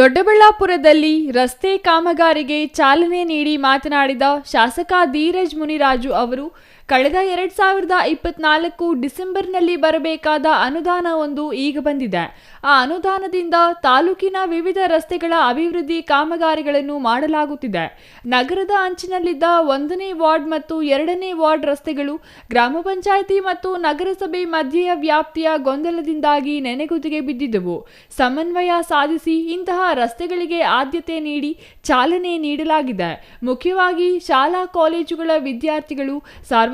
ದೊಡ್ಡಬಳ್ಳಾಪುರದಲ್ಲಿ ರಸ್ತೆ ಕಾಮಗಾರಿಗೆ ಚಾಲನೆ ನೀಡಿ ಮಾತನಾಡಿದ ಶಾಸಕ ಧೀರಜ್ ಮುನಿರಾಜು ಅವರು ಕಳೆದ ಎರಡ್ ಸಾವಿರದ ಇಪ್ಪತ್ನಾಲ್ಕು ಡಿಸೆಂಬರ್ನಲ್ಲಿ ಬರಬೇಕಾದ ಅನುದಾನ ಒಂದು ಈಗ ಬಂದಿದೆ. ಆ ಅನುದಾನದಿಂದ ತಾಲೂಕಿನ ವಿವಿಧ ರಸ್ತೆಗಳ ಅಭಿವೃದ್ಧಿ ಕಾಮಗಾರಿಗಳನ್ನು ಮಾಡಲಾಗುತ್ತಿದೆ. ನಗರದ ಅಂಚಿನಲ್ಲಿದ್ದ ಒಂದನೇ ವಾರ್ಡ್ ಮತ್ತು ಎರಡನೇ ವಾರ್ಡ್ ರಸ್ತೆಗಳು ಗ್ರಾಮ ಪಂಚಾಯಿತಿ ಮತ್ತು ನಗರಸಭೆ ಮಧ್ಯೆಯ ವ್ಯಾಪ್ತಿಯ ಗೊಂದಲದಿಂದಾಗಿ ನೆನೆಗುದಿಗೆ ಬಿದ್ದಿದ್ದವು. ಸಮನ್ವಯ ಸಾಧಿಸಿ ಇಂತಹ ರಸ್ತೆಗಳಿಗೆ ಆದ್ಯತೆ ನೀಡಿ ಚಾಲನೆ ನೀಡಲಾಗಿದೆ. ಮುಖ್ಯವಾಗಿ ಶಾಲಾ ಕಾಲೇಜುಗಳ ವಿದ್ಯಾರ್ಥಿಗಳು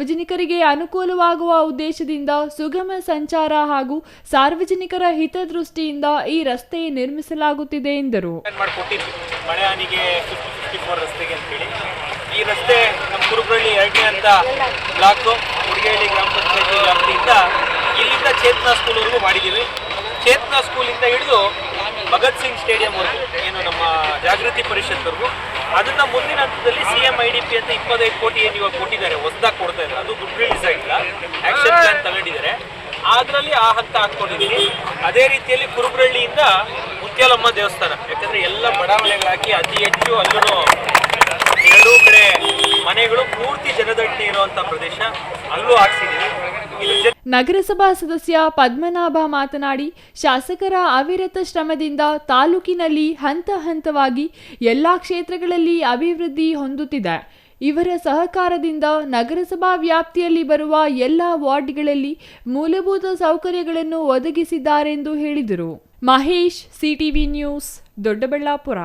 ಸಾರ್ವಜನಿಕರಿಗೆ ಅನುಕೂಲವಾಗುವ ಉದ್ದೇಶದಿಂದ ಸುಗಮ ಸಂಚಾರ ಹಾಗೂ ಸಾರ್ವಜನಿಕರ ಹಿತದೃಷ್ಟಿಯಿಂದ ಈ ರಸ್ತೆ ನಿರ್ಮಿಸಲಾಗುತ್ತಿದೆ ಎಂದರು. ಈ ರಸ್ತೆ ನಮ್ಮ ಕುರುಬಳ್ಳಿ ಎರಡನೇ ಅಂತ ಬ್ಲಾಕು ಹುಡುಗೇಳಿ ಗ್ರಾಮ ಪಂಚಾಯತಿ ವ್ಯಾಪ್ತಿಯಿಂದ ಇಲ್ಲಿಂದ ಚೇತನಾ ಸ್ಕೂಲ್ವರೆಗೂ ಮಾಡಿದ್ದೀವಿ. ಚೇತನಾ ಸ್ಕೂಲಿಂದ ಹಿಡಿದು ಭಗತ್ ಸಿಂಗ್ ಸ್ಟೇಡಿಯಂವರೆಗೂ ಏನು ಜಾಗೃತಿ ಪರಿಷತ್ವರೆಗೂ ಅದನ್ನ ಮುಂದಿನ ಹಂತದಲ್ಲಿ C M I D P ಅಂತ ಇಪ್ಪತ್ತೈದು ಕೋಟಿ ಏನು ಇವಾಗ ಕೊಟ್ಟಿದ್ದಾರೆ, ಹೊಸದಾಗಿ ಕೊಡ್ತಾ ಇದ್ದಾರೆ. ಅದು ದುಡ್ಡು ರಿಲೀಸ್ ಆಗಿಲ್ಲ. ಆಕ್ಷನ್ ಪ್ಲಾನ್ ತಗೊಂಡಿದ್ದಾರೆ. ಅದರಲ್ಲಿ ಆ ಹಂತ ಹಾಕೊಂಡಿದ್ದೀನಿ ಅದೇ ರೀತಿಯಲ್ಲಿ ಕುರುಬರಳ್ಳಿಯಿಂದ ಮುತ್ಯಾಲಮ್ಮ ದೇವಸ್ಥಾನ. ಯಾಕಂದ್ರೆ ಎಲ್ಲ ಬಡಾವಣೆಗಳಾಕಿ ಅತಿ ಹೆಚ್ಚು ಅಲ್ಲೂ ಎರಡೂ ಕಡೆ ಮನೆಗಳು ಪೂರ್ತಿ ಜನದಟ್ಟಣೆ ಇರುವಂತ ಪ್ರದೇಶ. ಅಲ್ಲೂ ಜೊತೆ ನಗರಸಭಾ ಸದಸ್ಯ ಪದ್ಮನಾಭ ಮಾತನಾಡಿ, ಶಾಸಕರ ಅವಿರತ ಶ್ರಮದಿಂದ ತಾಲೂಕಿನಲ್ಲಿ ಹಂತ ಹಂತವಾಗಿ ಎಲ್ಲಾ ಕ್ಷೇತ್ರಗಳಲ್ಲಿ ಅಭಿವೃದ್ಧಿ ಹೊಂದುತ್ತಿದೆ. ಇವರ ಸಹಕಾರದಿಂದ ನಗರಸಭಾ ವ್ಯಾಪ್ತಿಯಲ್ಲಿ ಬರುವ ಎಲ್ಲ ವಾರ್ಡ್ಗಳಲ್ಲಿ ಮೂಲಭೂತ ಸೌಕರ್ಯಗಳನ್ನು ಒದಗಿಸಿದ್ದಾರೆಂದು ಹೇಳಿದರು. Mahesh, CTV news, Doddaballapura.